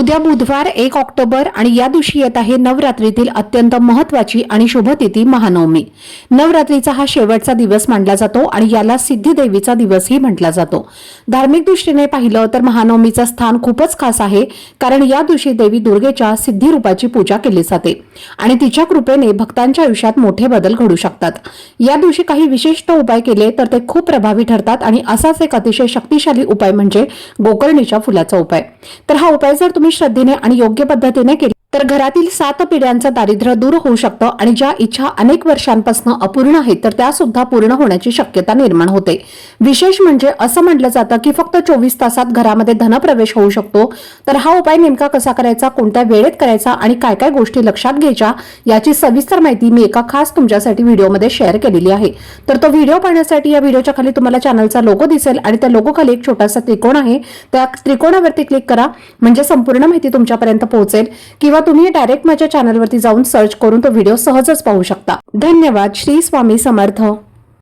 उद्या बुधवार एक ऑक्टोबर आणि या दिवशी येत आहे नवरात्रीतील अत्यंत महत्वाची आणि शुभ तिथी महानवमी. नवरात्रीचा हा शेवटचा दिवस मानला जातो आणि याला सिद्धिदेवीचा दिवसही म्हटला जातो. धार्मिक दृष्टीने पाहिलं तर महानवमीचं स्थान खूपच खास आहे कारण या दिवशी देवी दुर्गेच्या सिद्धी रूपाची पूजा केली जाते आणि तिच्या कृपेने भक्तांच्या आयुष्यात मोठे बदल घडू शकतात. या दिवशी काही विशिष्ट उपाय केले तर ते खूप प्रभावी ठरतात आणि असाच एक अतिशय शक्तिशाली उपाय म्हणजे गोकर्णीच्या फुलाचा उपाय. तर हा उपाय जर तुम्ही श्रद्धेने आणि योग्य पद्धतीने केली. तर घरातील सात पिढ्यांचं दारिद्र्य दूर होऊ शकतं आणि ज्या इच्छा अनेक वर्षांपासून अपूर्ण आहेत तर त्या सुद्धा पूर्ण होण्याची शक्यता निर्माण होते. विशेष म्हणजे असं म्हटलं जातं की फक्त चोवीस तासात घरामध्ये धनप्रवेश होऊ शकतो. तर हा उपाय नेमका कसा करायचा कोणत्या वेळेत करायचा आणि काय काय गोष्टी लक्षात घ्यायच्या याची सविस्तर माहिती मी एका खास तुमच्यासाठी व्हिडिओमध्ये शेअर केलेली आहे. तर तो व्हिडिओ पाहण्यासाठी या व्हिडिओच्या खाली तुम्हाला चॅनलचा लोगो दिसेल आणि त्या लोगो खाली एक छोटासा त्रिकोण आहे. त्या त्रिकोणावरती क्लिक करा म्हणजे संपूर्ण माहिती तुमच्यापर्यंत पोहोचेल. किंवा किंवा तुम्ही डायरेक्ट माझ्या चॅनलवरती जाऊन सर्च करून तो व्हिडिओ सहजच पाहू शकता. धन्यवाद. श्री स्वामी समर्थ.